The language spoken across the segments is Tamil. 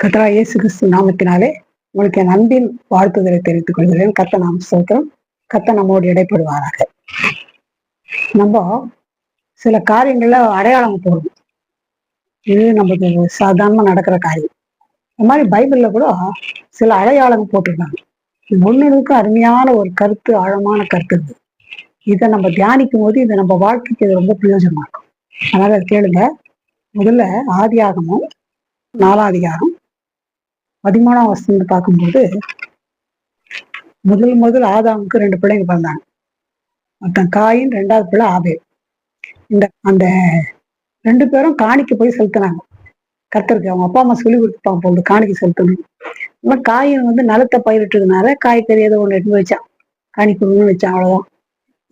கத்ரா இயேசு கிறிஸ்து நாமத்தினாலே உங்களுக்கு என் அன்பின் வாழ்த்துதலை தெரிவித்துக் கொள்கிறேன். கத்த நாம் சோத்திரம் கத்த நம்மோடு இடைப்படுவாராக. நம்ம சில காரியங்கள்ல அடையாளம் போடுவோம். இது நமக்கு சாதாரணமா நடக்கிற காரியம். இந்த மாதிரி பைபிள்ல கூட சில அடையாளம் போட்டிருக்காங்க. ஒன்னுக்கு அருமையான ஒரு கருத்து ஆழமான கருத்து இருக்கு இதை நம்ம தியானிக்கும் போது இதை நம்ம வாழ்க்கைக்கு இது ரொம்ப பிரயோஜனமா இருக்கும். அதனால கேளுங்க. முதல்ல ஆதியாகமும் நாலாதிகாரம் பதிமூணாம் வருஷம் பார்க்கும்போது முதல் முதல் ஆதாமுக்கு ரெண்டு பிள்ளைங்க பிறந்தாங்க. மொத்தம் காயின் ரெண்டாவது பிள்ளை ஆபே இந்த அந்த ரெண்டு பேரும் காணிக்க போய் செலுத்தினாங்க. கத்திருக்கு அவங்க அப்பா அம்மா சொல்லி கொடுத்துப்பாங்க போகுது காணிக்க செலுத்தணும். இந்த காயின் வந்து நிலத்தை பயிரிட்டதுனால காய்கறி ஏதோ ஒன்று எடுத்து வச்சான். காணி கொடுன்னு வச்சான் அவ்வளோதான்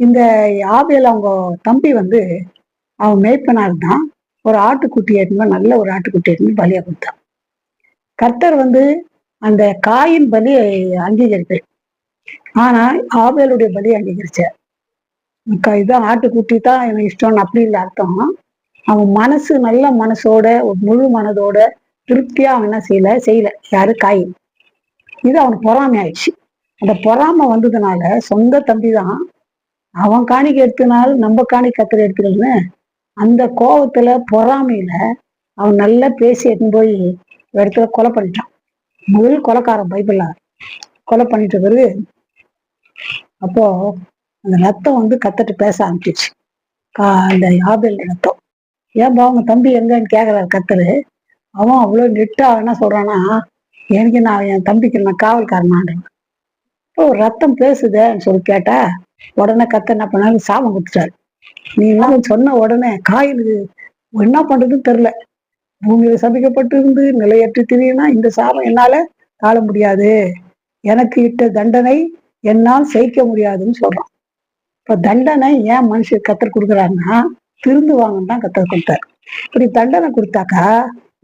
இந்த ஆபேல அவங்க தம்பி வந்து அவன் மேய்ப்பனார் தான். ஒரு ஆட்டுக்குட்டி எடுத்து நல்ல ஒரு ஆட்டுக்குட்டி எடுத்து பலியாக கொடுத்தான். கர்த்தர் வந்து அந்த காயின் பலி அங்கீகரித்து. ஆனா ஆபேலுடைய பலி அங்கீகரிச்சார் க- ஆட்டுக்குட்டி தான் எனக்கு இஷ்டம்னு அப்படி இல்லை அர்த்தம். அவன் மனசு நல்ல மனசோட ஒரு முழு மனதோட திருப்தியா அவன் என்ன செய்யல? செய்யல. யாரு? காயின். இது அவனுக்கு பொறாமை ஆயிடுச்சு. அந்த பொறாமை வந்ததுனால சொந்த தம்பி தான் அவன் காணிக்கை எடுத்தனால் நம்ம காணிக்கை கத்திர எடுத்துக்கணும்னு அந்த கோபத்துல பொறாமையில அவன் நல்லா பேசி எடுத்துன்னு போய் இடத்துல கொலை பண்ணிட்டான். முதல் கொலைக்காரன் பைபிள்ல. கொலை பண்ணிட்ட பிறகு அப்போ அந்த ரத்தம் வந்து கத்தட்டு பேச ஆரம்பிச்சிச்சு கா அந்த ஆபேல் ரத்தம். ஏன்பா அவங்க தம்பி எங்கன்னு கேக்குறாரு கத்தரு. அவன் அவ்வளவு நெட்டா என்ன சொல்றான்னா எனக்கு நான் என் தம்பிக்கு நான் காவல்காரனான்றேன். இப்போ ரத்தம் பேசுதேன்னு சொல்லி கேட்டா உடனே கத்த என்ன பண்ணாலும் சாபம் கொடுத்துட்டாரு. நீ எல்லாம் சொன்ன உடனே காயில் என்ன பண்றதுன்னு தெரியல. பூமியில சபிக்கப்பட்டிருந்து நிலையற்று திரியினா இந்த சாபம் என்னால தாழ முடியாது. எனக்கு இட்ட தண்டனை என்னால் சகிக்க முடியாதுன்னு சொல்றான். இப்ப தண்டனை ஏன் மனுஷர் கத்தர் கொடுக்குறாருன்னா திருந்துவாங்கன்னு தான் கத்தர் கொடுத்தாரு. இப்படி தண்டனை கொடுத்தாக்கா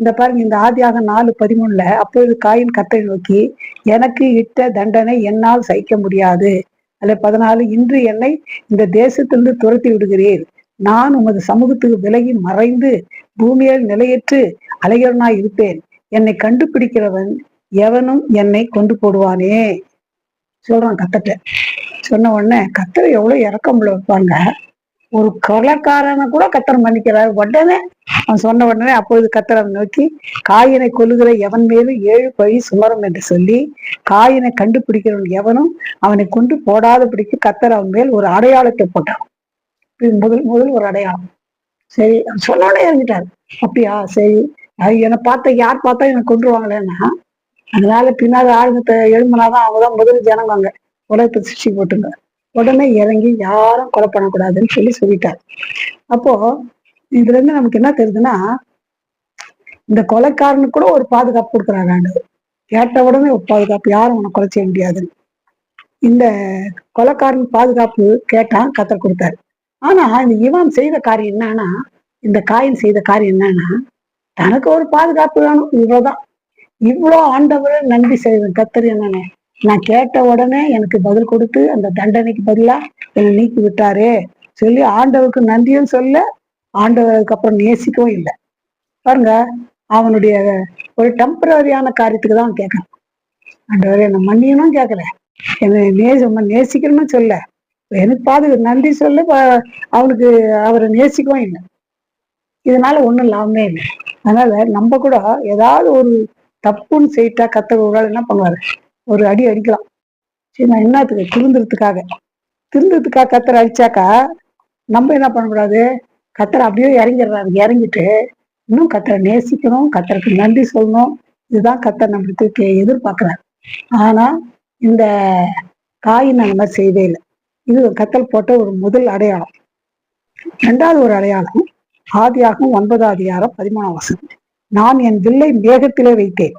இந்த பாருங்க இந்த ஆதியாக நாலு பதிமூணுல அப்பொழுது காயின் கத்தை நோக்கி எனக்கு இட்ட தண்டனை என்னால் சகிக்க முடியாது. அல்ல பதினாலு இன்று என்னை இந்த தேசத்திலிருந்து துரத்தி விடுகிறேன் நான் உமது சமூகத்துக்கு விலகி மறைந்து பூமியில் நிலையற்று அலைகிறனாய் இருப்பேன். என்னை கண்டுபிடிக்கிறவன் எவனும் என்னை கொண்டு போடுவானே. சொல்றான் கத்தட்ட சொன்ன உடனே கத்தர் எவ்வளவு இறக்கமுள்ள வைப்பாங்க. ஒரு கொலைக்காரனை கூட கத்தர் மன்னிக்கிறார். உடனே அவன் சொன்ன உடனே அப்பொழுது கத்தர் அவன் நோக்கி காயினை கொல்லுகிற எவன் மேலும் ஏழு பழி சுமரும் என்று சொல்லி காயினை கண்டுபிடிக்கிறவன் எவனும் அவனை கொண்டு போடாத பிடிக்கு கத்தர் அவன் மேல் ஒரு அடையாளத்தை போட்டான். முதல் முதல் ஒரு அடையாளம். சரி அவன் சொன்ன உடனே இறங்கிட்டாரு அப்படியா? சரி. அது என்னை பார்த்தா யார் பார்த்தா என்னை கொண்டுருவாங்களேன்னா அதனால பின்னாடி ஆளுங்க எழும்புனாதான் அவங்க தான் முதல் ஜனங்க உலகத்தை சிருஷ்டி போட்டுங்க. உடனே இறங்கி யாரும் கொலை பண்ணக்கூடாதுன்னு சொல்லி சொல்லிட்டார். அப்போ இதுல இருந்து நமக்கு என்ன தெரியுதுன்னா இந்த கொலைக்காரனுக்கு கூட ஒரு பாதுகாப்பு கொடுக்குறாங்க ஆண்டவர். கேட்ட உடனே ஒரு பாதுகாப்பு யாரும் உன்னை கொலை செய்ய முடியாதுன்னு. இந்த கொலைக்காரன் பாதுகாப்பு கேட்டான் கத்தர் கொடுத்தாரு. ஆனா இந்த இவன் செய்த காரியம் என்னன்னா இந்த காயின் செய்த காரியம் என்னன்னா தனக்கு ஒரு பாதுகாப்பு வேணும் இவ்வளவுதான். இவ்வளோ ஆண்டவர் நன்றி செய்வேன். கத்தர் என்னன்னு நான் கேட்ட உடனே எனக்கு பதில் கொடுத்து அந்த தண்டனைக்கு பதிலா என்னை நீக்கி விட்டாரே சொல்லி ஆண்டவருக்கு நன்றியும் சொல்ல ஆண்டவருக்கு அப்புறம் நேசிக்கவும் இல்லை. பாருங்க அவனுடைய ஒரு டெம்பரரியான காரியத்துக்கு தான் கேட்கறான். ஆண்டவர் என்னை மன்னியனும் கேட்கல. என்னை நேச நேசிக்கணும்னு சொல்ல எனக்கு பாது நன்றி சொல்ல அவனுக்கு அவரை நேசிக்கவும் இல்லை. இதனால ஒண்ணும் லாபமே இல்லை. அதனால நம்ம கூட ஏதாவது ஒரு தப்புன்னு செய்யிட்டா கத்த ஒரு ஆள் என்ன பண்ணுவாரு? ஒரு அடி அடிக்கலாம். சரி நான் என்னத்துக்கு? திருந்துறதுக்காக. திருந்துறதுக்காக கத்தரை அடிச்சாக்கா நம்ம என்ன பண்ணக்கூடாது? கத்தரை அப்படியே இறங்கிடுறாரு. இறங்கிட்டு இன்னும் கத்தரை நேசிக்கணும் கத்தருக்கு நன்றி சொல்லணும். இதுதான் கத்தர் நம்மளுக்கு எதிர்பார்க்கிறார். ஆனா இந்த காயின் அந்த மாதிரி செய்வே இல்லை. இது கத்தல் போட்ட ஒரு முதல் அடையாளம். ரெண்டாவது ஒரு அடையாளம் ஆதியாகும் ஒன்பதாம் அதிகாரம் பதிமூணாம் வசனம். நான் என் வில்லை மேகத்திலே வைத்தேன்.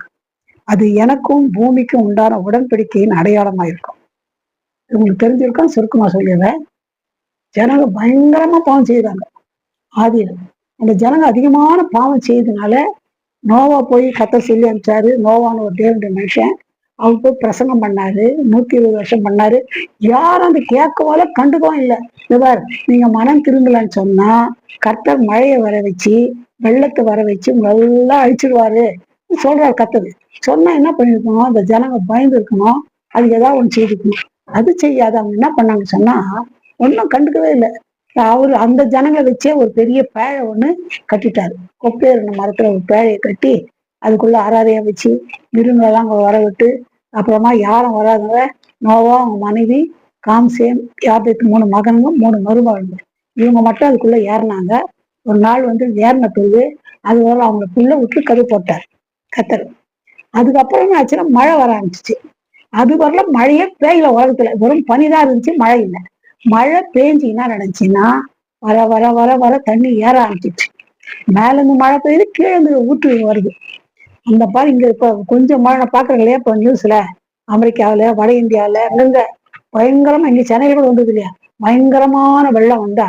அது எனக்கும் பூமிக்கும் உண்டான உடன்படிக்கையின் அடையாளமா இருக்கும் உங்களுக்கு தெரிஞ்சிருக்கும் சுருக்கமா சொல்லிடுறேன் ஜனங்க பயங்கரமா பாவம் செய்தாங்க ஆதியில் அந்த ஜனங்க அதிகமான பாவம் செய்ததுனால நோவா போய் கத்த சொல்லி அனுப்பிச்சாரு. நோவான்னு ஒரு தேவனுடைய மனுஷன். அவர் போய் பிரசங்கம் பண்ணாரு நூத்தி இருபது வருஷம் பண்ணாரு. யாரும் அந்த கேட்கவால கண்டுக்கவும் இல்லை. இவர் நீங்க மனம் திரும்பலன்னு சொன்னா கர்த்தர் மழையை வர வச்சு வெள்ளத்தை வர வச்சு நல்லா அழிச்சிடுவாரு சொல்றாரு கத்தது சொன்னா என்ன பண்ணிருக்கணும்? அந்த ஜனங்க பயந்து இருக்கணும். அது ஏதாவது ஒண்ணு செய்திருக்கணும் அது செய்யாத. அவங்க என்ன பண்ணாங்க சொன்னா ஒன்றும் கண்டுக்கவே இல்லை. அவரு அந்த ஜனங்களை வச்சே ஒரு பெரிய பேழை ஒண்ணு கட்டிட்டாரு. கொப்பேறின மரத்துல ஒரு பேழையை கட்டி அதுக்குள்ள ஆராதையா வச்சு விருந்தெல்லாம் வர விட்டு அப்புறமா யாரும் வராதவ நோவா அவங்க மனைவி காம்சேம் யாபேத் மூணு மகனுங்க மூணு மருமகன்கள் இவங்க மட்டும் அதுக்குள்ள ஏறினாங்க. ஒரு நாள் வந்து ஏறின பிறகு அது வர அவங்க பிள்ளை விட்டு கரு போட்டார் கத்தர். அதுக்கப்புறம் என்ன ஆச்சுன்னா மழை வர ஆரம்பிச்சிச்சு. அது வரல மழையே பெய்யல உலகத்துல. வெறும் பனிதான் இருந்துச்சு மழை இல்லை. மழை பேஞ்சு என்ன நடந்துச்சுன்னா வர வர வர வர தண்ணி ஏற ஆரம்பிச்சிச்சு மேல இருந்து மழை பெய்யுது கீழே இருந்து ஊற்று வருது. அந்த பாரு இங்க இப்ப கொஞ்சம் மழை நான் பாக்குறேன் இல்லையா? இப்போ நியூஸ்ல அமெரிக்காவுல வட இந்தியாவில அங்கங்க பயங்கரமா இங்க சென்னையில கூட வந்தது இல்லையா? பயங்கரமான வெள்ளம் வந்தா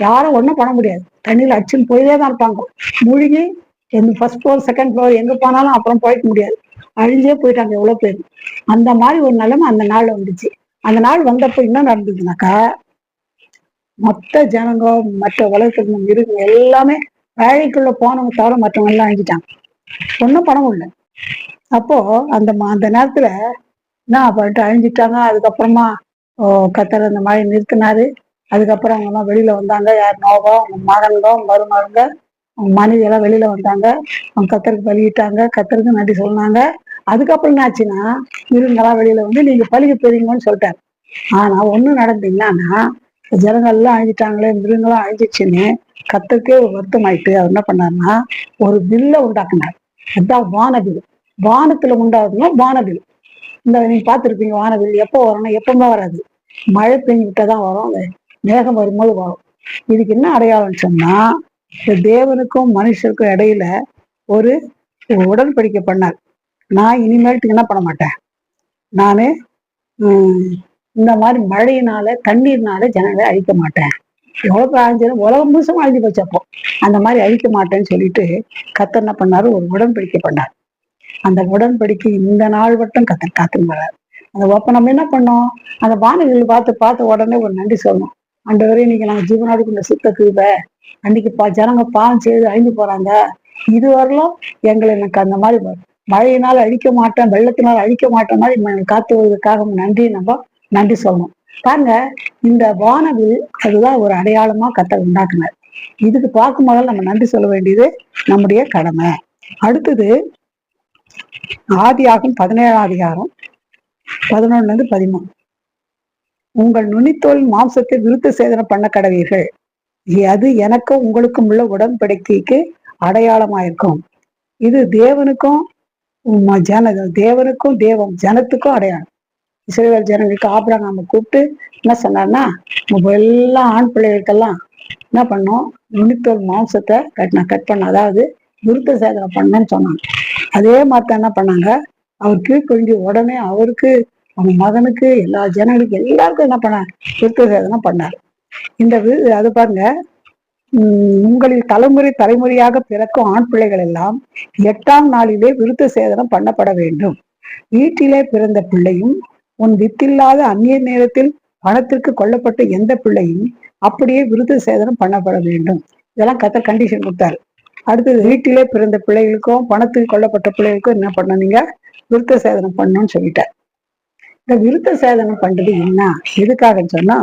யாரும் ஒண்ணும் பண்ண முடியாது. தண்ணியில அடிச்சுன்னு போயிட்டே தான் இருப்பாங்க. மூழ்கி எந்த ஃபர்ஸ்ட் ஃப்ளோர் செகண்ட் ஃப்ளோர் எங்க போனாலும் அப்புறம் போயிக்க முடியாது. அழிஞ்சே போயிட்டாங்க எவ்வளவு பேர். அந்த மாதிரி ஒரு நிலைமை அந்த நாள்ல வந்துச்சு. அந்த நாள் வந்தப்ப என்ன நடந்ததுனாக்கா மொத்த ஜனங்க மற்ற உலகத்துல இருந்த மிருகம் எல்லாமே வேலைக்குள்ள போனவங்க தவிர மற்றவங்க எல்லாம் அழிஞ்சிட்டாங்க ஒன்றும் பணம் இல்லை அப்போ அந்த ம- அந்த நேரத்துல என்ன பண்ணிட்டு அழிஞ்சிட்டாங்க. அதுக்கப்புறமா ஓ, கத்தர் அந்த மாதிரி நிறுத்தினாரு. அதுக்கப்புறம் அவங்க எல்லாம் வெளியில வந்தாங்க. யார் நோவா அவங்க மகன்கோ மருமகங்க அவங்க மனைவி எல்லாம் வெளியில வந்தாங்க. அவங்க கத்தருக்கு பலியிட்டாங்க. கத்தருக்கு நன்றி சொன்னாங்க. அதுக்கப்புறம் என்ன ஆச்சுன்னா மிருகங்களாம் வெளியில வந்து நீங்க பழிக்க போறீங்கன்னு சொல்லிட்டாரு. ஆனா ஒண்ணு நடந்து ஜனங்கள்லாம் ஜனங்கள் எல்லாம் அழிஞ்சிட்டாங்களே மிருகங்கள்லாம் அழிஞ்சிச்சுன்னு கத்தருக்கே ஒரு வருத்தம் ஆயிட்டு அவர் என்ன பண்ணாருன்னா ஒரு வில்ல உண்டாக்குனார். அதுதான் வானவில். வானத்துல உண்டாகுதுன்னா வானவில். இந்த நீங்க பார்த்துருப்பீங்க வானவில் எப்போ வரும்னா எப்பவுமே வராது. மழை பெஞ்சு விட்டாதான் வரும் அது மேகம் வரும்போது வரும். இதுக்கு என்ன அடையாளம்னு சொன்னா இந்த தேவனுக்கும் மனுஷருக்கும் இடையில ஒரு உடன்படிக்கை பண்ணார். நான் இனிமேல்ட்டுக்கு என்ன பண்ண மாட்டேன்? நானு இந்த மாதிரி மழையினால தண்ணீர்னால ஜனங்களை அழிக்க மாட்டேன். எவ்வளவு அழிஞ்சாலும் உலகம் முழுசும் அழிஞ்சு போச்சப்போ அந்த மாதிரி அழிக்க மாட்டேன்னு சொல்லிட்டு கத்தர் என்ன பண்ணாரு? ஒரு உடன்படிக்கை பண்ணார். அந்த உடன்படிக்கை இந்த நாள் மட்டும் கத்தர் காத்துன்னு வர்றாரு. அந்த அப்ப நம்ம என்ன பண்ணோம்? அந்த வானவில் பார்த்து பார்த்த உடனே ஒரு நன்றி சொல்லணும். ஆண்டவரே இன்னைக்கு நாங்க ஜீவனாடு கொண்ட சுத்த கிருப அன்னைக்கு பா ஜனங்க பாவம் செய்து அழிந்து போறாங்க. இது வரலாம் எங்களை எனக்கு அந்த மாதிரி மழையினால் அழிக்க மாட்டேன் வெள்ளத்தினால் அழிக்க மாட்டேன் மாதிரி காத்து வருவதற்காக நன்றி. நம்ம நன்றி சொல்லணும். பாருங்க இந்த வானவில் அதுதான் ஒரு அடையாளமா கத்தர் உண்டாக்குனார். இதுக்கு பார்க்கும் நம்ம நன்றி சொல்ல வேண்டியது நம்முடைய கடமை. அடுத்தது ஆதியாகும் பதினேழாம் அதிகாரம் பதினொன்னுல இருந்து பதிமூணு. உங்கள் நுனித்தோல் மாம்சத்தை விருத்த சேதனம் பண்ண கடவீர்கள். அது எனக்கும் உங்களுக்கும் உள்ள உடன்படிக்கைக்கு அடையாளமாயிருக்கும். இது தேவனுக்கும் உம் ஜன தேவனுக்கும் தேவம் ஜனத்துக்கும் அடையாளம். இஸ்ரேல் ஜனங்களுக்கு ஆபிரகாம கூப்பிட்டு என்ன சொன்னார்னா எல்லா ஆண் பிள்ளைகளுக்கெல்லாம் என்ன பண்ணோம்? நுனித்தோல் மாம்சத்தை கட் நான் கட் பண்ண அதாவது விருத்த சேதனம் பண்ணேன்னு சொன்னாங்க. அதே மாதிரி என்ன பண்ணாங்க? அவர் கீழ்கொழிஞ்சு உடனே அவருக்கு அவங்க மகனுக்கு எல்லா ஜனங்களுக்கு எல்லாருக்கும் என்ன பண்ணார்? விருத்த சேதனம் பண்ணார். இந்த அது பாருங்க உம் உங்களில் தலைமுறை தலைமுறையாக பிறக்கும் ஆண் பிள்ளைகள் எல்லாம் எட்டாம் நாளிலே விருத்த சேதனம் பண்ணப்பட வேண்டும். வீட்டிலே பிறந்த பிள்ளையும் உன் வித்தில்லாத அந்நிய நேரத்தில் பணத்திற்கு கொல்லப்பட்ட எந்த பிள்ளையும் அப்படியே விருத்த சேதனம் பண்ணப்பட வேண்டும். இதெல்லாம் கத்த கண்டிஷன் கொடுத்தாரு. அடுத்தது வீட்டிலே பிறந்த பிள்ளைகளுக்கும் பணத்துக்கு கொல்லப்பட்ட பிள்ளைகளுக்கும் என்ன பண்ணனீங்க விருத்த சேதனம் பண்ணணும்னு சொல்லிட்டார். இந்த விருத்த சேதனம் பண்றது என்ன? எதுக்காகன்னு சொன்னா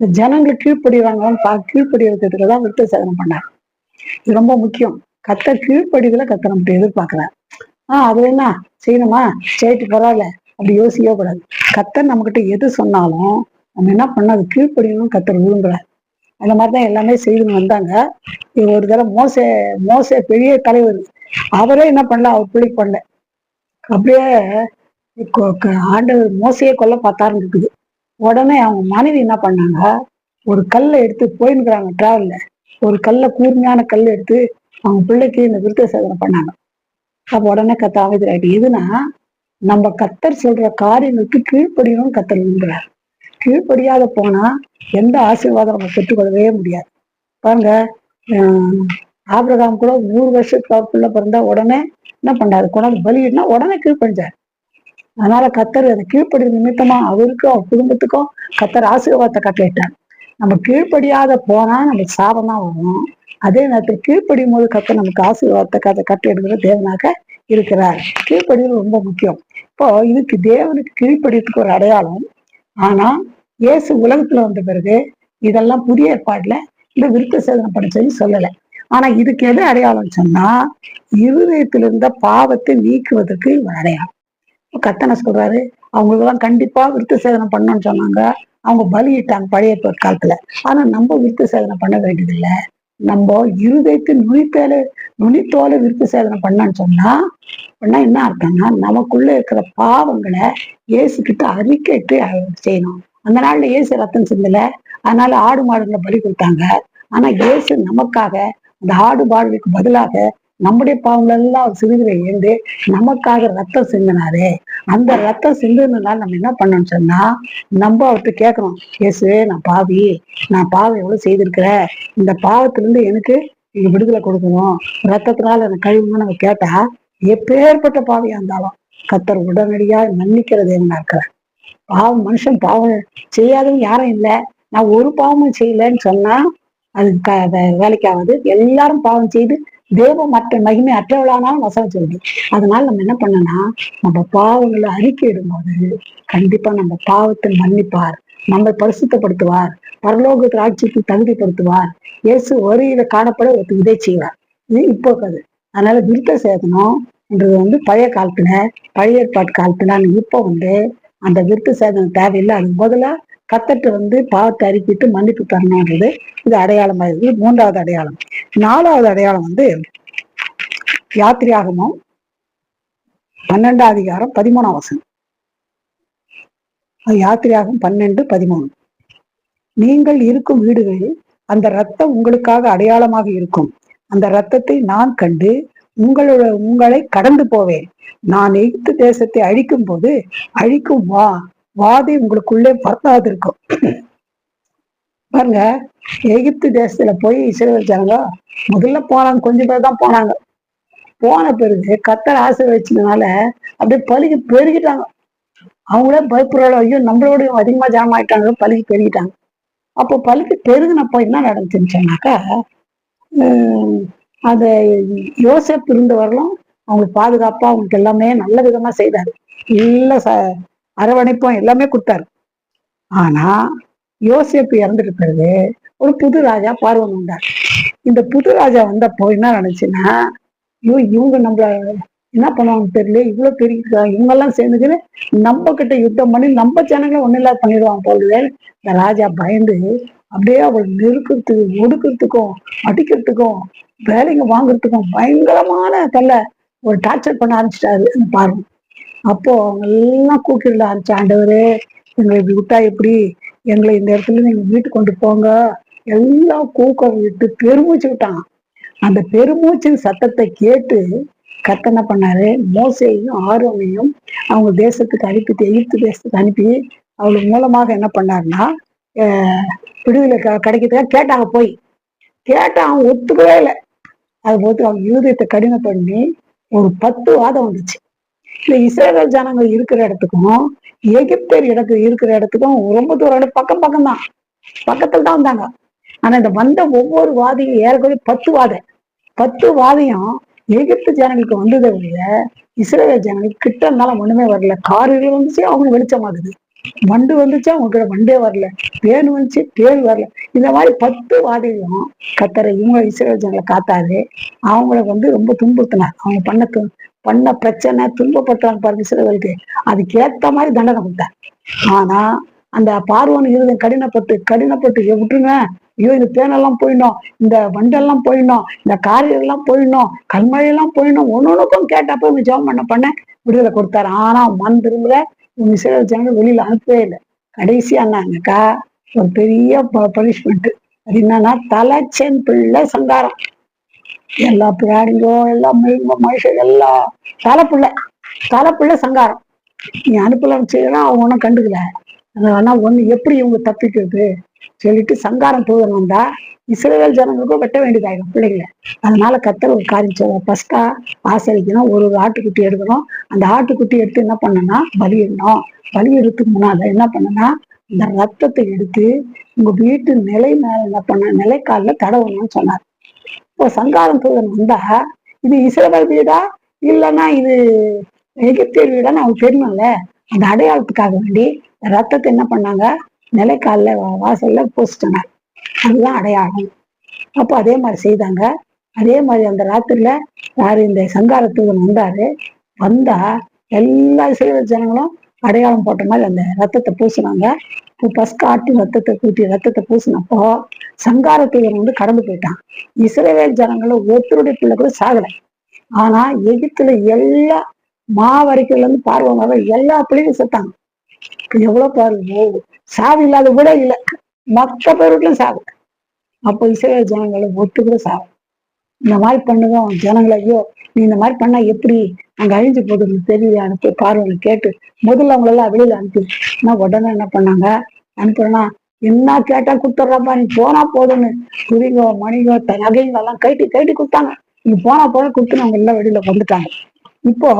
இந்த ஜனங்கள் கீழ்ப்படிவாங்கன்னு பா கீழ்ப்படிவதற்கு தான் விருத்த சேதனம் பண்ணார். இது ரொம்ப முக்கியம். கத்த கீழ்ப்படிதல கத்த நம்ம எதிர்பார்க்கிறார். ஆஹ் அது என்ன? செய்யணுமா? செய்யிட்டு பரவாயில்ல. அப்படி யோசிக்கவே கூடாது. கத்தர் நம்மகிட்ட எது சொன்னாலும் நம்ம என்ன பண்ண அது கீழ்ப்படியணும் கத்தர் விரும்புறார். அந்த மாதிரிதான் எல்லாமே செய்துன்னு வந்தாங்க. இது ஒரு தடவை மோச மோச பெரிய தலைவர். அவரே என்ன பண்ணல? அவர் பிள்ளை பண்ணல. அப்படியே க- ஆண்டவர் மோசையே கொல்ல பார்த்தாருன்னு இருக்குது. உடனே அவங்க மனைவி என்ன பண்ணாங்க? ஒரு கல்லை எடுத்து போயின்னுக்குறாங்க டிராவல்ல ஒரு கல்லை கூர்மையான கல் எடுத்து அவங்க பிள்ளைக்கு இந்த விருத்த சேதனை பண்ணாங்க. அப்ப உடனே கத்த அமைதியாயிட்டு எதுனா நம்ம கத்தர் சொல்ற காரியங்களுக்கு கீழ்ப்படியணும்னு கத்தர் விரும்புறாரு. கீழ்ப்படியாத போனா எந்த ஆசீர்வாதம் நம்ம பெற்றுக்கொள்ளவே முடியாது. பாருங்க ஆபிரகாம் கூட நூறு வருஷத்துக்கு பிள்ளை பிறந்தா உடனே என்ன பண்ணாரு? கொண்டாந்து பலியிடனா உடனே கீழ்ப்படிஞ்சார். அதனால கத்தர் அதை கீழ்ப்படி நிமித்தமா அவருக்கும் அவர் குடும்பத்துக்கும் கத்தர் ஆசீர்வாதத்தை கட்டிட்டார் நம்ம கீழ்ப்படியாத போனா நமக்கு சாபம் தான் வரும். அதே நேரத்தில் கீழ்ப்படியும் போது கத்தர் நமக்கு ஆசீர்வாதத்தை கதை கட்டளிடுகிற தேவனாக இருக்கிறார். கீழ்ப்படிதல் ரொம்ப முக்கியம். இப்போ இதுக்கு தேவனுக்கு கீழ்ப்படுறதுக்கு ஒரு அடையாளம். ஆனா இயேசு உலகத்துல வந்த பிறகு இதெல்லாம் புதிய ஏற்பாடுல இந்த விருத்த சேதனம் படிச்சது சொல்லலை. ஆனா இதுக்கு எது அடையாளம் சொன்னா இருதயத்தில் இருந்த பாவத்தை நீக்குவதற்கு ஒரு அடையாளம். கத்தனை சொல்றாரு அவங்களுக்கெல்லாம் கண்டிப்பா விருத்த சேதனம் பண்ணணும்னு சொன்னாங்க. அவங்க பலியிட்டாங்க பழைய காலத்துல. ஆனா நம்ம விருத்த சேதனம் பண்ண வேண்டியதில்லை. நம்ம இருதயத்தை நுனித்தோல நுனித்தோல விருத்த சேதனம் பண்ணான்னு சொன்னா பண்ணா என்ன அர்த்தம்னா நமக்குள்ள இருக்கிற பாவங்களை இயேசுகிட்ட அறிக்கைட்டு செய்யணும். அந்த நாள்ல இயேசு ரத்தம் சிந்தல அதனால ஆடு மாடுகளை பலி கொடுத்தாங்க. ஆனா இயேசு நமக்காக அந்த ஆடு மாடுகளுக்கு பதிலாக நம்முடைய பாவங்கள் எல்லாம் அவர் ஏந்து நமக்காக ரத்தம் சிந்தினாரு. அந்த ரத்தம் சிந்துனால நம்ம என்ன பண்ணணும்னு சொன்னா நம்ம அவர்கிட்ட கேட்கணும் இயேசு நான் பாவி நான் பாவம் எவ்வளவு செய்திருக்கிறேன் இந்த பாவத்திலிருந்து எனக்கு நீங்க விடுதலை கொடுக்கணும். ரத்தத்தினால எனக்கு கழிவுன்னு நம்ம கேட்டா எப்பேற்பட்ட பாவியா இருந்தாலும் கத்தர் உடனடியா மன்னிக்கிற தேவனா இருக்கிறார். பாவம் மனுஷன் பாவம் செய்யாதவங்க யாரும் இல்லை. நான் ஒரு பாவமும் செய்யலன்னு சொன்னா அது க வே- எல்லாரும் பாவம் செய்து தேவ மற்ற மகிமை அற்றவளானாலும் வசனம் சொல்லுது அதனால நம்ம என்ன பண்ணனா நம்ம பாவங்களை அறிக்கையிடும் போது கண்டிப்பா நம்ம பாவத்தை மன்னிப்பார். நம்மை பரிசுத்தப்படுத்துவார். பரலோக ராட்சியத்தை தகுதிப்படுத்துவார். இயேசு வருகையில காணப்பட ஒரு உதவி செய்வார். இது இப்போ அது அதனால விருத்த சேதனம்ன்றது வந்து பழைய காலத்துல பழைய ஏற்பாட்டு காலத்துல இப்போ வந்து அந்த விருத்த சேதனம் தேவையில்லை. அதுக்கு பதிலா கத்தட்டு வந்து பாவத்தை அறிக்கிட்டு மன்னிப்பு தரணுன்றது இது அடையாளமா இருக்கு. மூன்றாவது அடையாளம். நாலாவது அடையாளம் வந்து யாத்திரையாகமும் பன்னெண்டாம் அதிகாரம் பதிமூணாம் வசனம். யாத்திரையாகும் பன்னெண்டு பதிமூணு. நீங்கள் இருக்கும் வீடுகளில் அந்த ரத்தம் உங்களுக்காக அடையாளமாக இருக்கும். அந்த ரத்தத்தை நான் கண்டு உங்களோட உங்களை கடந்து போவேன். நான் எகிப்து தேசத்தை அழிக்கும் போது அழிக்கும் வா. வாதி உங்களுக்குள்ளே பத்தாது இருக்கும் பாருங்க எகிப்து தேசத்துல போய் இஸ்ரேல் ஜனங்க முதல்ல போனாங்க கொஞ்சம் பேர் தான் போனாங்க. போன பிறகு கத்தர் ஆசீர்வதிச்சதுனால அப்படியே பழுகி பெருகிட்டாங்க. அவங்களே பயப்படுறாங்க ஐயோ நம்மளோட அதிகமா ஜாம் ஆயிட்டாங்க பழுகி பெருகிட்டாங்க. அப்போ பழுக்கு பெருகினப்போ என்ன நடந்துச்சுன்னு உம் அந்த யோசப் இருந்த வரலும் அவங்களுக்கு பாதுகாப்பா அவங்களுக்கு எல்லாமே நல்ல விதமா செய்தாரு நல்ல ச அரவணைப்பும் எல்லாமே கொடுத்தாரு. ஆனா யோசிப்பு இறந்துட்டு பிறகு ஒரு புது ராஜா பார்வன் உண்டார் இந்த புது ராஜா வந்தப்போ என்ன நினைச்சுன்னா ஐயோ இவங்க நம்மள என்ன பண்ணுவாங்க தெரியல இவ்வளவு பெரிய இவங்க எல்லாம் சேர்ந்துக்கிட்டு நம்ம கிட்ட யுத்தம் பண்ணி நம்ம ஜனங்களை ஒண்ணு இல்லாத பண்ணிடுவாங்க போலவே இந்த ராஜா பயந்து அப்படியே அவள் நெருக்கிறதுக்கு ஒடுக்கிறதுக்கும் அடிக்கிறதுக்கும் வேலைங்க வாங்குறதுக்கும் பயங்கரமான தொல்லை ஒரு டார்ச்சர் பண்ண ஆரம்பிச்சிட்டாரு அந்த பார்வன் அப்போ அவங்க எல்லாம் கூக்கிட ஆரம்பிச்சு ஆண்டவரே எங்களை இப்படி விட்டா எப்படி? எங்களை இந்த இடத்துல நீங்க வீட்டுக்கு கொண்டு போங்க. எல்லாம் கூக்க விட்டு பெருமூச்சு விட்டான். அந்த பெருமூச்சின் சத்தத்தை கேட்டு கத்தனை என்ன பண்ணாரு? மோசையும் ஆர்வமையும் அவங்க தேசத்துக்கு அனுப்பி எகிப்து தேசத்துக்கு அனுப்பி அவளுக்கு மூலமாக என்ன பண்ணாருன்னா விடுதலை க- கிடைக்கிறதுக்காக கேட்டாங்க போய். கேட்டா அவன் ஒத்துக்கவே இல்லை. அது போட்டு அவங்க இருதயத்தை கடினம் பண்ணி ஒரு பத்து வாதம் வந்துச்சு. இந்த இஸ்ரேல் ஜனங்கள் இருக்கிற இடத்துக்கும் எகிப்தர் இடத்துக்கு இருக்கிற இடத்துக்கும் ரொம்ப தூரம் இடம் பக்கம் பக்கம் தான் பக்கத்துல தான் வந்தாங்க. ஆனா இந்த வந்த ஒவ்வொரு வாதியும் ஏறக்குறைய பத்து வாதை. பத்து வாதையும் எகிப்து ஜனங்களுக்கு வந்ததை விட இஸ்ரேல் ஜனங்களுக்கு கிட்ட இருந்தாலும் ஒண்ணுமே வரல. காரில் வந்துச்சு அவங்களுக்கு வெளிச்சமாகுது வண்டு வந்துச்சா அவங்க வண்டே வரல. பேன் வந்துச்சு பேன் வரல. இந்த மாதிரி பத்து வாதையும் கத்தரை இவங்க இஸ்ரேல் ஜனங்களை காத்தாரு. அவங்கள வந்து ரொம்ப துன்புறுத்தினார். அவங்க பண்ண பண்ண பிரச்சனை துன்பப்பட்டாங்க பாருங்க சிறுவர்களுக்கு. அதுக்கு ஏத்த மாதிரி தண்டனை கொடுத்தார் ஆனா அந்த பார்வன் இருதயம் கடினப்பட்டு கடினப்பட்டு விட்டுருங்க. ஐயோ இந்த தேனெல்லாம் போயிடணும் இந்த வண்டெல்லாம் போயிடணும் இந்த காரியெல்லாம் எல்லாம் போயிடணும் கல்மழையெல்லாம் போயிடணும் ஒன்னொன்னுக்கும் கேட்டப்ப இவங்க ஜெபம் பண்ண பண்ண விடுதலை கொடுத்தாரு. ஆனா மண் திரும்பல இவங்க இஸ்ரேல் ஜனங்கள் வெளியில அனுப்பவே இல்லை. கடைசியா என்னங்கக்கா ஒரு பெரிய பனிஷ்மெண்ட் அது என்னன்னா தலைச்சென் பிள்ளை சங்காரம். எல்லா பிராணிங்கோ எல்லா மிருக மனுஷன் எல்லாம் தலைப்புள்ள தலைப்புள்ள சங்காரம். நீ அனுப்பல செய்யலாம் அவங்க ஒன்றும் கண்டுக்கல. ஆனா ஒண்ணு எப்படி இவங்க தப்பிக்கிறது? சொல்லிட்டு சங்காரம் தூதன் வந்தா இஸ்ரேல் ஜனங்களுக்கும் வெட்ட வேண்டியதாயிடும் பிள்ளைகளை. அதனால கத்தர் ஒரு காரியம் செய்வார் ஃபர்ஸ்டா ஆசரிக்கணும் ஒரு ஒரு ஆட்டுக்குட்டி எடுக்கணும். அந்த ஆட்டுக்குட்டி எடுத்து என்ன பண்ணனா பலியிடணும் பலியிடத்துக்கு முன்னால என்ன பண்ணனா இந்த ரத்தத்தை எடுத்து உங்க வீட்டு நிலை மேல என்ன பண்ண நிலைக்காலில் தடவணும்னு சொன்னார். ஒரு சங்காரம் தூதன் வந்தா? இது இஸ்ரேல் வீடா? இல்லைன்னா இது எகிப்திய வீடான்னு அவங்க தெரியணும்ல அந்த அடையாளத்துக்காக வேண்டி ரத்தத்தை என்ன பண்ணாங்க? நிலைக்கால வாசல்ல பூசிட்டாங்க. அதுதான் அடையாளம். அப்போ அதே மாதிரி செய்தாங்க. அதே மாதிரி அந்த ராத்திரில யாரு இந்த சங்காரத்துக்கு வந்தாரு? வந்தா எல்லா இஸ்ரேல் ஜனங்களும் அடையாளம் போட்ட மாதிரி அந்த ரத்தத்தை பூசினாங்க. இப்போ ரத்தத்தை கூட்டி ரத்தத்தை பூசினப்போ சங்காரத்தூதன் வந்து கடந்து போயிட்டான். இஸ்ரேல் ஜனங்களும் ஒருத்தருடைய பிள்ளை கூட சாகலை. ஆனா எகிப்துல எல்லா மாவரைக்குள்ள இருந்து பார்வமாக எல்லா பிள்ளையும் செத்தாங்க. எவ்வளவு பாருங்க. சாவு இல்லாத கூட இல்லை. மொத்த பேருக்கும் சாவு. அப்போ இஸ்ரேல் ஜனங்களும் ஒத்து கூட சாவு இந்த மாதிரி பண்ணுவோம் ஜனங்களை ஐயோ நீ இந்த மாதிரி பண்ணா எப்படி? அங்க அழிஞ்சு போகுது தெரியல. அனுப்பி பார்வையில கேட்டு முதல்ல அவங்களெல்லாம் வெளியில அனுப்பி நான் உடனே என்ன பண்ணாங்க? அனுப்புறேன்னா என்ன கேட்டா கொடுத்துட்றாப்பா நீ போனா போதும்னு. குறிங்கோ மணிகோ த- நகைங்க எல்லாம் கைட்டி கைட்டி கொடுத்தாங்க. நீ போனா போல கொடுத்து அவங்க எல்லாம் வெளியில வந்துட்டாங்க. இப்போ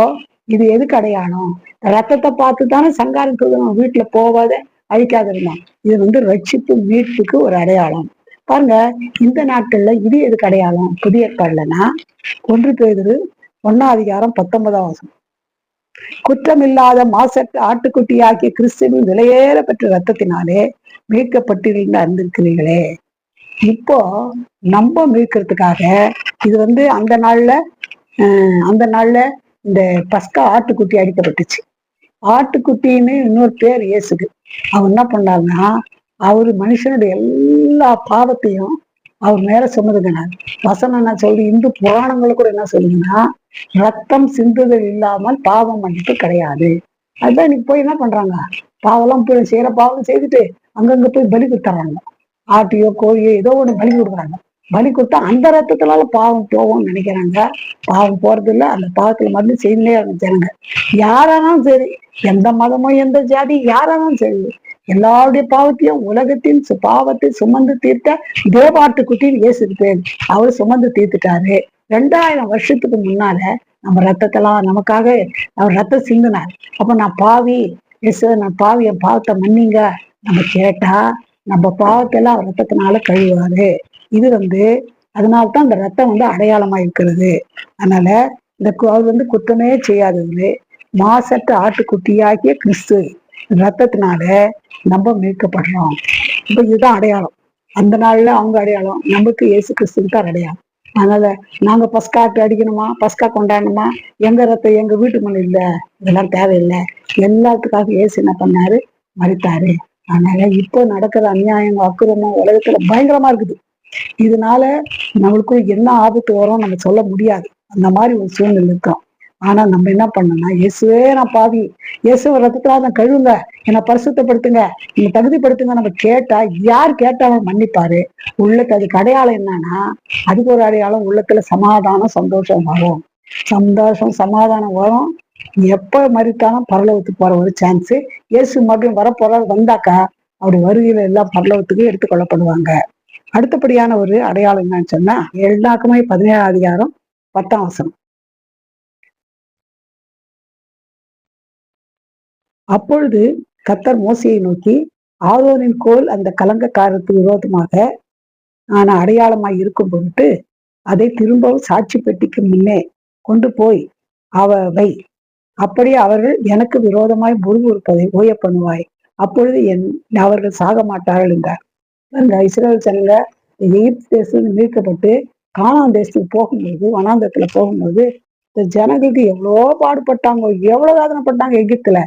இது எதுக்கு அடையாளம்? ரத்தத்தை பார்த்து தானே சங்காரம் வீட்டுல போகாத அழிக்காத இருந்தான். இது வந்து ரட்சிப்பு மீட்புக்கு ஒரு அடையாளம். பாருங்க இந்த நாட்கள்ல இது எதுக்கு அடையாளம்? புதிய ஏற்பாடுலன்னா ஒன்று பேதரு ஒன்னாம் அதிகாரம் பத்தொன்பதாம் வசம் குற்றமில்லாத மாசற்ற ஆட்டுக்குட்டியாகிய கிறிஸ்துவின் விலையேற பெற்ற ரத்தத்தினாலே மீட்கப்பட்டிருந்த அறிந்திருக்கிறீர்களே இப்போ நம்ம மீட்கிறதுக்காக இது வந்து அந்த நாள்ல அந்த நாள்ல இந்த பஸ்கா ஆட்டுக்குட்டி அடிக்கப்பட்டுச்சு. ஆட்டுக்குட்டின்னு இன்னொரு பேர் இயேசுக்கு. அவர் என்ன பண்ணாருன்னா அவரு மனுஷனுடைய எல்லா பாவத்தையும் அவர் மேல சுமதுங்கினார் வசனம் என்ன சொல்லி இந்து புராணங்கள் கூட என்ன சொல்லுங்கன்னா ரத்தம் சிந்துதல் இல்லாமல் பாவம் மன்னிப்பு கிடையாது. அதுதான் நீ போய் என்ன பண்றாங்க? பாவெல்லாம் போய் செய்யற பாவம் செய்துட்டு அங்கங்க போய் பலி கொடுத்துறாங்க. ஆட்டியோ கோழியோ ஏதோ ஒண்ணு பலி கொடுக்குறாங்க. பலி கொடுத்தா அந்த ரத்தத்தினால பாவம் போவோம்னு நினைக்கிறாங்க. பாவம் போறது இல்ல அந்த பாவத்துல மருந்து செய்யலே ஜனங்க. யாரானாலும் சரி எந்த மதமோ எந்த ஜாதி யாரானாலும் சரி எல்லாருடைய பாவத்தையும் உலகத்தின் சு- பாவத்தை சுமந்து தீர்த்த தேவாட்டுக்குட்டின்னு இயேசு பேர். அவர் சுமந்து தீர்த்துட்டாரு. ரெண்டாயிரம் வருஷத்துக்கு முன்னால நம்ம ரத்தத்தெல்லாம் நமக்காக அவர் ரத்தம் சிந்தினார். அப்ப நான் பாவி இயேசு நான் பாவி என் பாவத்தை மன்னிங்க. நம்ம கேட்டா நம்ம பாவத்தெல்லாம் அவர் ரத்தத்தினால கழுவாரு இது வந்து அதனால்தான் அந்த ரத்தம் வந்து அடையாளமா இருக்கிறது. அதனால இந்த கு- அவர் வந்து குத்தமே செய்யாதது. மாசற்ற ஆட்டுக்குட்டியாகிய கிறிஸ்து. ரத்தத்தினால நம்ம மீட்கப்படுறோம் இப்ப இதுதான் அடையாளம். அந்த நாள்ல அவங்க அடையாளம். நமக்கு இயேசு கிறிஸ்துக்கு தான் அடையாளம். அதனால நாங்க பஸ்காட்டு அடிக்கணுமா? பஸ்கா கொண்டாடணுமா? எங்க ரத்தம் எங்க வீட்டு மண் இல்ல இதெல்லாம் தேவையில்லை. எல்லாத்துக்காக ஏசு என்ன பண்ணாரு? மறித்தாரு அதனால இப்போ நடக்கிற அநியாயம் அக்கிரமம் உலகத்துல பயங்கரமா இருக்குது. இதனால நம்மளுக்கும் என்ன ஆபத்து வரும் நம்ம சொல்ல முடியாது. அந்த மாதிரி ஒரு சூழ்நிலை இருக்கும். ஆனா நம்ம என்ன பண்ணோம்னா இயேசுவே நான் பாவி. இயேசுவ ரத்தத்தினால நான் கழுவுங்க. என்னை பரிசுத்தப்படுத்துங்க. என்னை தகுதிப்படுத்துங்க. நம்ம கேட்டா யார் கேட்டாலும் மன்னிப்பாரு. உள்ளத்து அதுக்கு அடையாளம் என்னன்னா அதுக்கு ஒரு அடையாளம் உள்ளத்துல சமாதானம் சந்தோஷம் வரும். சந்தோஷம் சமாதானம் வரும். எப்ப மறித்தாலும் பரலவத்துக்கு போற ஒரு சான்ஸ் இயேசு மறுபடியும் வரப்போறாரு வந்தாக்கா அவர் வருகையில எல்லாம் பரலவத்துக்கும் எடுத்துக்கொள்ளப்படுவாங்க அடுத்தபடியான ஒரு அடையாளம் என்னன்னு சொன்னா எல்லாக்குமே பதினேழாம் அதிகாரம் பத்தாம் வசனம். அப்பொழுது கத்தர் மோசையை நோக்கி ஆரோனின் கோல் அந்த கலங்கக்காரருக்கு விரோதமாக ஆன அடையாளமாய் இருக்கும் பொருட்டு அதை திரும்பவும் சாட்சி பெட்டிக்கு முன்னே கொண்டு போய் அவ வை. அப்படியே அவர்கள் எனக்கு விரோதமாய் முறுமுறுப்பதை ஓய பண்ணுவாய் அப்பொழுது என் அவர்கள் சாக மாட்டார்கள் என்றார். அந்த இஸ்ரேல் ஜனங்க எகிப்து தேசத்துல மீட்கப்பட்டு காணாம் தேசத்துக்கு போகும்போது வனாந்தத்துல போகும்போது இந்த ஜனங்களுக்கு எவ்வளோ பாடுபட்டாங்க எவ்வளவு வேதனைப்பட்டாங்க எகிப்துல.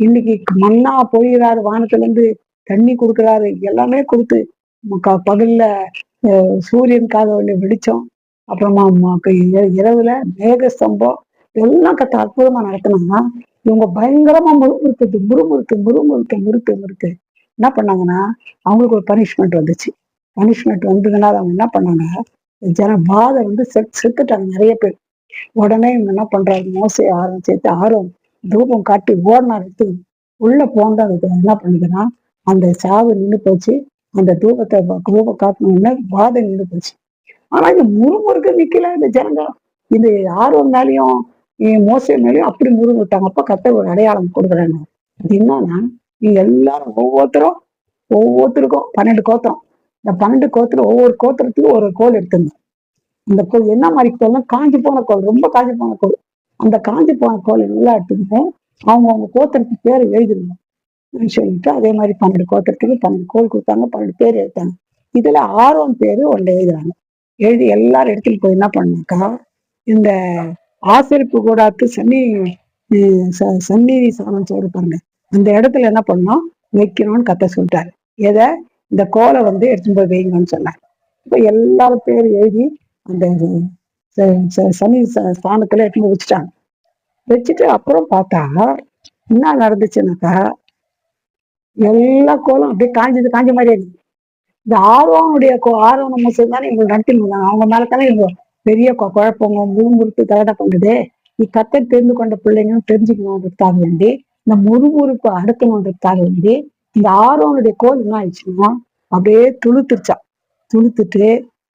இன்னைக்கு மண்ணா பொழிகிறாரு வானத்துல இருந்து தண்ணி கொடுக்குறாரு எல்லாமே கொடுத்து பகல்ல சூரியன் சூரியனுக்காக வேண்டிய வெளிச்சம் அப்புறமா இரவுல மேக ஸ்தம்பம் எல்லாம் கத்த அற்புதமா நடத்தினாங்கன்னா இவங்க பயங்கரமா முறுமுறுத்து முறுமுறுத்து முறுமுறுத்து முறுத்து முறுத்து என்ன பண்ணாங்கன்னா அவங்களுக்கு ஒரு பனிஷ்மெண்ட் வந்துச்சு. பனிஷ்மெண்ட் வந்ததுனால அவங்க என்ன பண்ணாங்க ஜன பாதை வந்து செத் செத்துட்டாங்க நிறைய பேர். உடனே இவங்க என்ன பண்றாரு மோசைய ஆரம்பிச்சு சேர்த்து தூபம் காட்டி ஓடினார் எடுத்து உள்ள போந்தா என்ன பண்ணிக்கிறா அந்த சாவு நின்று போச்சு. அந்த தூபத்தை ப- தூபம் காட்டின நின்று போச்சு. ஆனா இந்த முறுமுறுக்க நிக்கல இந்த ஜனங்க. இது ஆர்வம் மேலேயும் மோசம் மேலேயும் அப்படி முறுமுட்டாங்க அப்ப கத்த ஒரு அடையாளம் கொடுக்குறாங்க. அது என்னன்னா நீங்க எல்லாரும் ஒவ்வொருத்தரும் ஒவ்வொருத்தருக்கும் பன்னெண்டு கோத்திரம். இந்த பன்னெண்டு கோத்திரம் ஒவ்வொரு கோத்திரத்துக்கும் ஒரு கோல் எடுத்துங்க அந்த கோல் என்ன மாதிரி கோல்னா காஞ்சி போன கோல் ரொம்ப காஞ்சி போன கோல். அந்த காஞ்சி போன கோல் நல்லா எடுத்துக்கிட்டு அவங்க அவங்க கோத்திரத்துக்கு பேர் எழுதிருந்தோம் சொல்லிட்டு அதே மாதிரி பன்னெண்டு கோத்திரத்துக்கு பன்னெண்டு கோல் கொடுத்தாங்க பன்னெண்டு பேர் எழுத்தாங்க இதுல ஆர்வம் பேரு ஒன்று எழுதுறாங்க. எழுதி எல்லாரும் இடத்துல போய் என்ன பண்ணாக்கா இந்த ஆசிரிப்பு கூடாத்து சன்னி சன்னிதி ச- சந்நிதி சாணம் சொல்ற பாருங்க. அந்த இடத்துல என்ன பண்ணோம் வைக்கணும்னு கத்த சொல்லிட்டாரு. எதை? இந்த கோலை வந்து எடுத்துன்னு போய் வைங்கன்னு சொன்னார். இப்ப எல்லாரும் பேர் எழுதி அந்த சனி ஸ்தானத்துல எடுத்துன்னு வச்சுட்டாங்க வச்சுட்டு அப்புறம் பார்த்தா என்ன நடந்துச்சுன்னாக்கா எல்லா கோலம் அப்படியே காஞ்சது காஞ்ச மாதிரி இருக்கு இந்த ஆர்வனுடைய ஆர்வம் நம்ம தானே இவங்க நடத்திருந்தாங்க அவங்க மேல தானே இவங்க பெரிய கொ- குழப்பங்க முறுமுறுத்து தலைட பண்ணுது. நீ கத்தை தெரிந்து கொண்ட பிள்ளைங்களும் தெரிஞ்சுக்கணுன்றதுக்காக வேண்டி இந்த முறுமுறுப்பு அடக்கணுன்றதுக்காக வேண்டி இந்த ஆர்வனுடைய கோல் என்ன ஆயிடுச்சுன்னா அப்படியே துளுத்துருச்சா. துளுத்துட்டு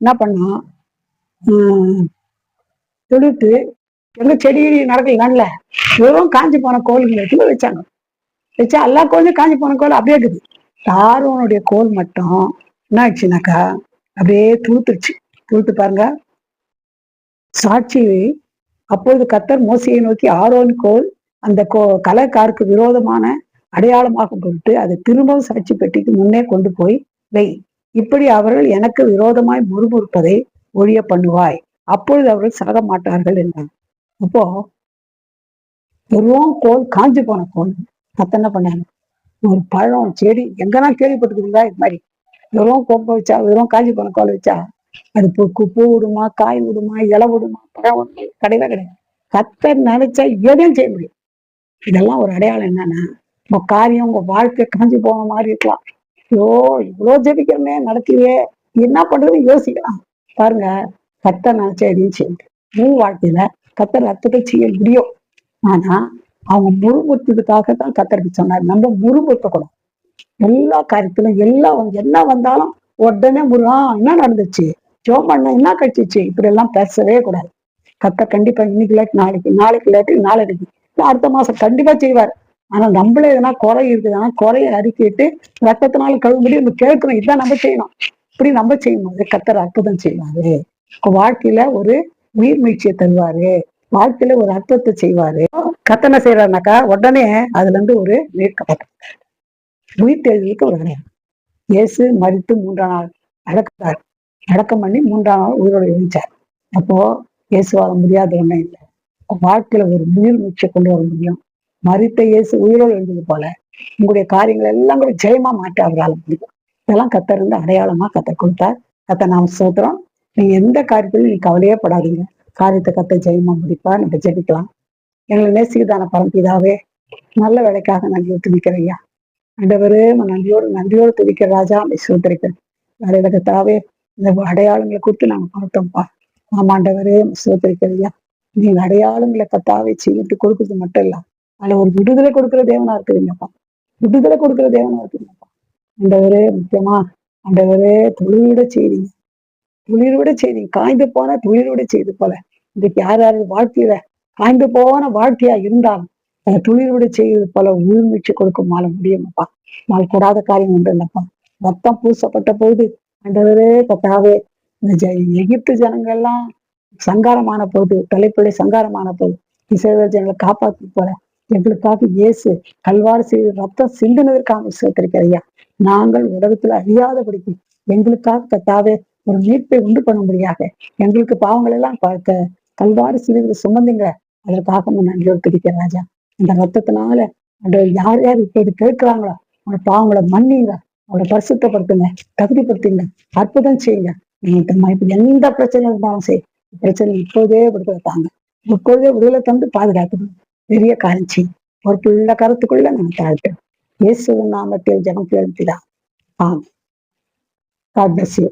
என்ன பண்ணா உம் துளுத்து எங்க செடி நடக்கல வெறும் காஞ்சி போன கோல்கள் எடுத்து வச்சாங்க. வச்சா எல்லா கோயிலும் காஞ்சி போன கோல் அப்படியே இருக்குது. தாரோனுடைய கோல் மட்டும் என்ன ஆச்சுனாக்கா அப்படியே துளுத்துருச்சு துளுத்து பாருங்க. சாட்சி அப்பொழுது கத்தர் மோசியை நோக்கி ஆரோன் கோல் அந்த கோ கலக்காருக்கு விரோதமான அடையாளமாக பொருட்டு அதை திரும்பவும் சாட்சி பெட்டிக்கு முன்னே கொண்டு போய் வை. இப்படி அவர்கள் எனக்கு விரோதமாய் முறுமுறுப்பதை ஒழிய பண்ணுவாய். அப்பொழுது அவர்கள் சாக மாட்டார்கள் என்றார் அப்போ வெறும் கோல் காஞ்சு போன கோல். கத்த என்ன பண்ணாங்க ஒரு பழம் செடி எங்கன்னா கேள்விப்பட்டிருக்கீங்களா? இது மாதிரி. வெறும் கொம்பை வச்சா வெறும் காஞ்சி போன கோல் வச்சா அது பூ பூ விடுமா காய் விடுமா இலை விடுமா பழம் விடுமா கிடையவே கிடையாது. கத்தர் நினைச்சா எதையும் செய்ய முடியும் இதெல்லாம் ஒரு அடையாளம் என்னன்னா உங்க காரியம் உங்க வாழ்க்கை காஞ்சி போன மாதிரி இருக்கலாம். ஐயோ இவ்வளோ ஜெபிக்கிறமே நடக்கலையே. என்ன பண்றதுன்னு யோசிக்கலாம். பாருங்க கத்தர் நினைச்சா சொல்லிட்டு. செய்ய உன் வாழ்க்கையில கத்தர் அர்த்தத்தை செய்ய முடியும். ஆனா அவங்க முறுமுறுத்ததுக்காக தான் கத்தருக்கு சொன்னார். நம்ம முறுமுறுத்தக்கூடாது. எல்லா காரியத்திலும் எல்லா என்ன வந்தாலும் உடனே முருகா என்ன நடந்துச்சு? ஜோம் பண்ண என்ன கழிச்சிச்சு? இப்படி எல்லாம் பேசவே கூடாது. கத்த கண்டிப்பா இன்னைக்கு லேட் நாளைக்கு நாளைக்கு லேட்டு நாளைக்கு. இல்ல அடுத்த மாசம் கண்டிப்பா செய்வார். ஆனா நம்மள எதனா குறை இருக்குதுன்னா குறைய அறிக்கிட்டு ரத்தத்தினால கழுவும்படி நம்ம கேட்கணும். இதான் நம்ம செய்யணும். இப்படி நம்ம செய்யும்போது கத்தர் அற்புதம் செய்வாரு. வாழ்க்கையில ஒரு உயிர் மீழ்ச்சியை தருவாரு. வாழ்க்கையில ஒரு அர்த்தத்தை செய்வாரு. கத்தனை செய்யறாருனாக்கா உடனே அதுல இருந்து ஒரு மீட்கப்பட்ட உயிர் தேர்தலுக்கு ஒரு அடையாளம். இயேசு மறித்து மூன்றாம் நாள் அடக்கிறார் அடக்கம் பண்ணி மூன்றாம் நாள் உயிரோடு எழுந்தார் அப்போ இயேசுவால முடியாத ஒண்ணே இல்லை. வாழ்க்கையில ஒரு உயிர் மீட்சியை கொண்டு வர முடியும். மறித்த இயேசு உயிரோடு எழுந்தது போல உங்களுடைய காரியங்கள் எல்லாம் கூட ஜெயமா மாற்ற அவரால் முடியும். இதெல்லாம் கத்தர் இருந்து அடையாளமா கத்தர் கொடுத்தார். கத்த நாம் சோத்திரம் நீ எந்த காரியத்திலும் நீ கவலையே படாதீங்க. காரியத்தை கத்த ஜெயமா முடிப்பா நம்ம ஜெபிக்கலாம். எங்களை நேசிக்கதான பரம்பிதாவே நல்ல வேலைக்காக நன்றி துதிக்கிறேன் ஐயா. ஆண்டவரே நன்றியோடு நன்றியோடு துதிக்கிற ராஜா அப்படி சோதரிக்கிறேன் வேலையில கத்தாவே இந்த அடையாளங்களை கொடுத்து நாங்க பார்த்தோம்ப்பா. ஆமாண்டவரே சோதரிக்கிறையா நீங்க அடையாளங்களை கத்தாவே செய்யிட்டு கொடுக்கறது மட்டும் இல்ல அதுல ஒரு விடுதலை கொடுக்கிற தேவனா இருக்குதுங்கப்பா. விடுதலை கொடுக்கிற தேவனா இருக்குதுங்கப்பா. ஆண்டவரே முக்கியமா ஆண்டவரே தொழிலோட செய்றீங்க. துளிரோட செய்தி காய்ந்து போன துளிரோட செய்து போல. இன்றைக்கு யார் யார் வாழ்க்கையில காய்ந்து போன வாழ்க்கையா இருந்தாலும் அந்த துளிரோட செய்வது போல உயிர்மீச்சு கொடுக்கும் மால முடியுமப்பா மால் கூடாத காரியம் உண்டு இல்லப்பா. ரத்தம் பூசப்பட்ட போது அண்டவரே கத்தாவே இந்த எகிப்து ஜனங்கள்லாம் சங்காரமான போது தலைப்பிள்ளை சங்காரமான போது இசைவர் ஜனங்களை காப்பாத்தி போல எங்களுக்காக இயேசு கல்வாறு செய்து ரத்தம் சிந்தினதற்காக சேர்த்திருக்கிறையா நாங்கள் உலகத்துல அறியாதபடிக்கு எங்களுக்காக கத்தாவே ஒரு மீட்பை உண்டு பண்ணும்படியாக எங்களுக்கு பாவங்கள் எல்லாம் பார்க்க கல்வாறு சிறுவில் சுமந்துங்க. அதற்காக உன் நன்றியோடு ராஜா. இந்த ரத்தத்தினால யார் யார் இப்போது கேட்கிறாங்களோ அவங்க பாவங்களை மன்னிங்க. அவங்கள பரிசுத்தப்படுத்துங்க. தகுதிப்படுத்துங்க. அற்புதம் செய்யுங்க. நீங்க இப்ப எந்த பிரச்சனை இருந்தாலும் சரி பிரச்சனை இப்போதே விடுதலை தாங்க. இப்போதே விடுதலை தந்து பாதுகாக்கணும் பெரிய காரியம் செய்யும் ஒரு பிள்ளை கருத்துக்குள்ள நம்ம தாழ்த்தோம் இயேசு நாமத்தில் ஜனம் கேள்விதான் ஆமாம் காட் பிளஸ் யூ